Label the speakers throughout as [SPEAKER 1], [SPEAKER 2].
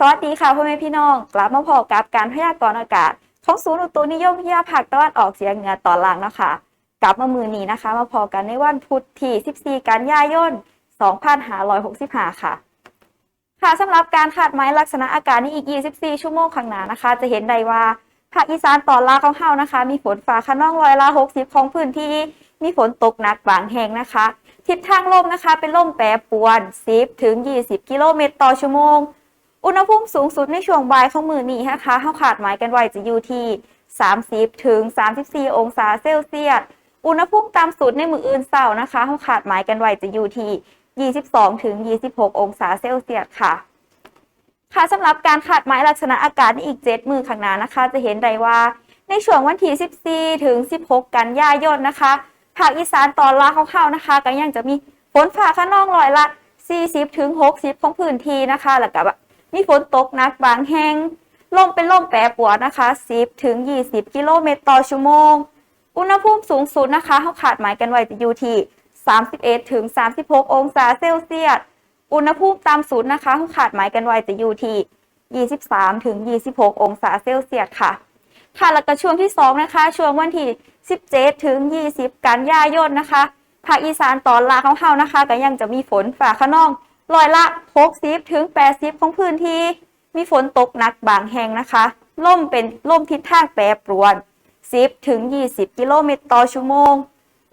[SPEAKER 1] สวัสดีค่ะพ่อแม่พี่น้อง กลับมาพบกับการพยากรณ์อากาศของศูนย์อุตุนิยมวิทยาภาคตะวันออกเฉียงเหนือตอนล่างนะคะ กลับมามือนี้นะคะ มาพอกันในวันพุธที่14 กันยายน 2565 ค่ะ ค่ะสำหรับการคาดหมายลักษณะอากาศในอีก 24 ชั่วโมงข้างหน้านะคะ จะเห็นได้ว่าภาคอีสานตอนล่างของเฮานะคะ มีฝนฟ้าขนองร้อยละ 60 ของพื้นที่มีฝนตกหนักบางแห่งนะคะ ทิศทางลมนะคะ เป็นลมแปรปรวน10ถึง20 กิโลเมตรต่อชั่วโมง อุณหภูมิสูงสุดในช่วงบ่ายของมือนี้นะคะเขาขาดหมายกันไว้จะอยู่ที่ 30 ถึง 34 องศาเซลเซียส อุณหภูมิต่ำสุดในมืออื่นเสาร์นะคะเขาขาดหมายกันไว้จะอยู่ที่ 22 ถึง 26 องศาเซลเซียสค่ะ ค่ะสำหรับการขาดหมายลักษณะอากาศในอีก 7 มือข้างหน้านะคะ จะเห็นได้ว่าในช่วงวันที่14 ถึง 16 กันยายนนะคะภาคอีสานตอนล่างของเขานะคะ ก็ยังจะมีฝนฟ้าขนองร้อยละ 40 ถึง 60 ของพื้นที่นะคะแล้วก็แบบ มีฝนตกหนักบางแห่งลมเป็นลมแปรปรวนนะคะ 10 ถึง 20 กิโลเมตรต่อชั่วโมง อุณหภูมิสูงสุดนะคะเขาขาดหมายกันไว้จะอยู่ที่ 31 ถึง 36 องศาเซลเซียส อุณหภูมิต่ำสุดนะคะเขาขาดหมายกันไว้จะอยู่ที่ 23 ถึง 26 องศาเซลเซียสค่ะ ค่ะแล้วก็ช่วงที่ 2 นะคะ ช่วงวันที่ 17 ถึง 20 กันยายนนะคะ ภาคอีสานตอนล่างของเฮานะคะ ก็ยังจะมีฝนฝ่าขนอง ร้อยละ 60 ถึง 80 ของพื้นที่ มีฝนตกหนักบางแห่งนะคะล่มเป็นล่มทิศทางแปรปรวน 10 ถึง 20 กิโลเมตรต่อชั่วโมง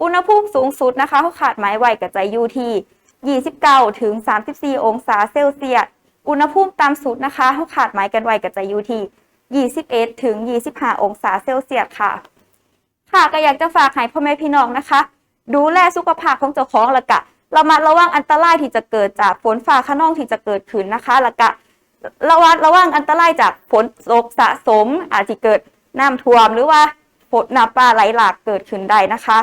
[SPEAKER 1] อุณหภูมิสูงสุดนะคะเขาขาดหมายไว้กับใจอยู่ที่ 29 ถึง 34 องศาเซลเซียส อุณหภูมิต่ำสุดนะคะเขาขาดหมายกันไว้กับใจอยู่ที่ 21 ถึง 25 องศาเซลเซียสค่ะ ค่ะก็อยากจะฝากให้พ่อแม่พี่น้องนะคะ ดูแลสุขภาพของเจ้าของละกะ ระมัดระวังอันตรายที่จะเกิดจากฝนฟ้าขนองที่จะเกิดขึ้นนะคะและกะระวัดระวังอันตรายจากฝนตกสะสม อาจจะเกิดน้ำท่วมหรือว่าฝนน้ำป่าไหลหลากเกิดขึ้นได้นะคะ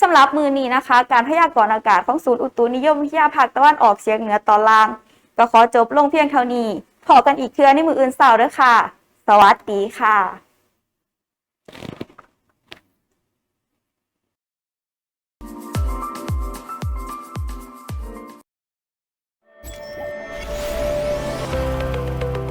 [SPEAKER 1] สำหรับมือนี้นะคะ การพยากรณ์อากาศของศูนย์อุตุนิยมวิทยาภาคตะวันออกเฉียงเหนือตอนล่าง ก็ขอจบลงเพียงเท่านี้พอกันอีกเทื่อในมืออื่นเสาร์เด้อค่ะ สวัสดีค่ะ